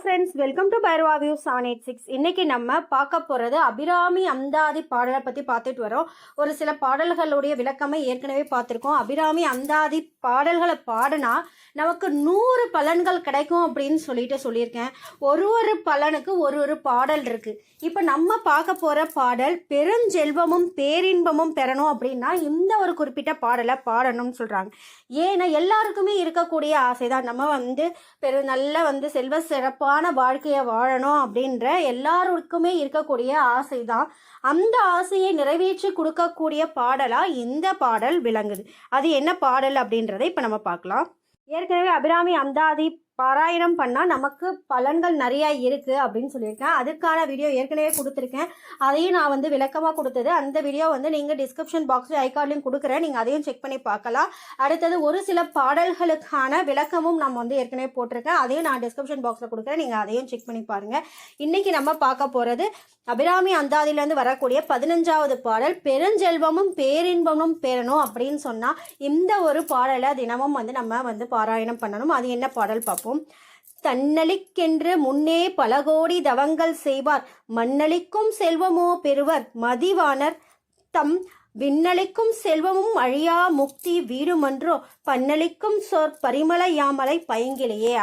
Friends welcome to Bhairava view seven eight six இன்னைக்கு நம்ம பார்க்க போகிறது அபிராமி அந்தாதி பாடலை பற்றி பார்த்துட்டு வரோம். ஒரு சில பாடல்களுடைய விளக்கமை ஏற்கனவே பார்த்துருக்கோம். அபிராமி அந்தாதி பாடல்களை பாடினா நமக்கு நூறு பலன்கள் கிடைக்கும் அப்படின்னு சொல்லிட்டு சொல்லியிருக்கேன். ஒரு ஒரு பலனுக்கு ஒரு ஒரு பாடல் இருக்குது இப்போ நம்ம பார்க்க போகிற பாடல் பெருஞ்செல்வமும் பேரின்பமும் பெறணும் அப்படின்னா இந்த ஒரு குறிப்பிட்ட பாடலை பாடணும்னு சொல்கிறாங்க ஏன்னா எல்லாருக்குமே இருக்கக்கூடிய ஆசை தான் நம்ம வந்து பெரு நல்ல வந்து செல்வ சிறப்பாக சிறப்பான வாழ்க்கையை வாழணும் அப்படின்ற எல்லாருக்குமே இருக்கக்கூடிய ஆசை தான் அந்த ஆசையை நிறைவேற்றி கொடுக்கக்கூடிய பாடலாக இந்த பாடல் விளங்குது. அது என்ன பாடல் அப்படின்றதை இப்போ நம்ம பார்க்கலாம். ஏற்கனவே அபிராமி அந்தாதி பாராயணம் பண்ணால் நமக்கு பலன்கள் நிறையா இருக்குது அப்படின்னு சொல்லியிருக்கேன். அதுக்கான வீடியோ ஏற்கனவே கொடுத்துருக்கேன். அதையும் நான் வந்து விளக்கமாக கொடுத்தது. அந்த வீடியோ வந்து நீங்கள் டிஸ்கிரிப்ஷன் பாக்ஸில் ஐகார்ட்லையும் கொடுக்குறேன். நீங்கள் அதையும் செக் பண்ணி பார்க்கலாம். அடுத்தது ஒரு சில பாடல்களுக்கான விளக்கமும் நம்ம வந்து ஏற்கனவே போட்டிருக்கேன். அதையும் நான் டிஸ்கிரிப்ஷன் பாக்ஸில் கொடுக்குறேன். நீங்கள் அதையும் செக் பண்ணி பாருங்கள் இன்றைக்கி நம்ம பார்க்க போகிறது அபிராமி அந்தாதியிலேருந்து வரக்கூடிய பதினஞ்சாவது பாடல் பெருஞ்செல்வமும் பேரின்பமும் பெறணும் அப்படின்னு சொன்னால் இந்த ஒரு பாடலை தினமும் வந்து நம்ம வந்து பாராயணம் பண்ணணும். அது என்ன பாடல் பார்ப்போம். தன்னலிக்கென்று முன்னே பல கோடி தவங்கள் செய்வார். மண்ணளிக்கும் செல்வமோ பெறுவர். மதிவானர் தம் விண்ணளிக்கும் செல்வமும் அழியா முக்தி வீடுமன்றோ. பன்னளிக்கும் சொற் பரிமள யாமலை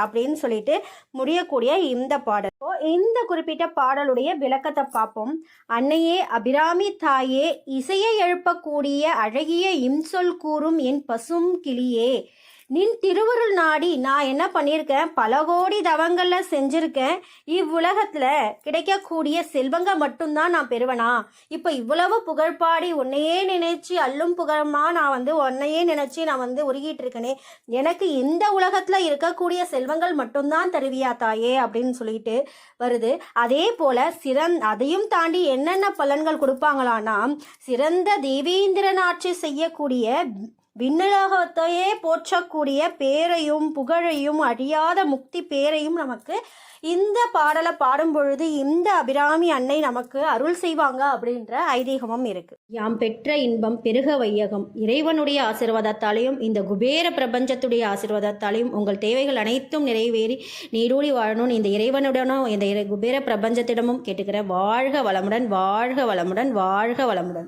அப்படின்னு சொல்லிட்டு முடியக்கூடிய இந்த பாடல். இந்த குறிப்பிட்ட பாடலுடைய விளக்கத்தை பார்ப்போம். அன்னையே அபிராமி தாயே இசையை எழுப்பக்கூடிய அழகிய இம்சொல் கூறும் என் பசும் கிளியே. நின் திருவருள் நாடி நான் என்ன பண்ணியிருக்கேன்? பல கோடி தவங்களில் செஞ்சுருக்கேன். இவ்வுலகத்தில் கிடைக்கக்கூடிய செல்வங்க மட்டும்தான் நான் பெறுவனா? இப்போ இவ்வளவு புகழ்பாடி உன்னையே நினைச்சு அல்லும் புகழமாக நான் வந்து உன்னையே நினைச்சு நான் வந்து உருகிட்டு இருக்கேனே எனக்கு இந்த உலகத்தில் இருக்கக்கூடிய செல்வங்கள் மட்டும்தான் தருவியா தாயே? அப்படின்னு சொல்லிட்டு வருது. அதே போல சிறந் அதையும் தாண்டி என்னென்ன பலன்கள் கொடுப்பாங்களான்னா சிறந்த தேவேந்திரன் ஆட்சி செய்யக்கூடிய விண்ணுலகத்தையே போற்றக்கூடிய பேரையும் புகழையும் அழியாத முக்தி பேரையும் நமக்கு இந்த பாடலை பாடும் பொழுது இந்த அபிராமி அன்னை நமக்கு அருள் செய்வாங்க அப்படின்ற ஐதீகமும் இருக்கு. யாம் பெற்ற இன்பம் பெருக வையகம். இறைவனுடைய ஆசிர்வாதத்தாலையும் இந்த குபேர பிரபஞ்சத்துடைய ஆசிர்வாதத்தாலையும் உங்கள் தேவைகள் அனைத்தும் நிறைவேறி நீடூடி வாழணும்னு இந்த இறைவனுடனும் இந்த இறை- குபேர பிரபஞ்சத்திடமும் கேட்டுக்கிற வாழ்க வளமுடன் வாழ்க வளமுடன் வாழ்க வளமுடன்.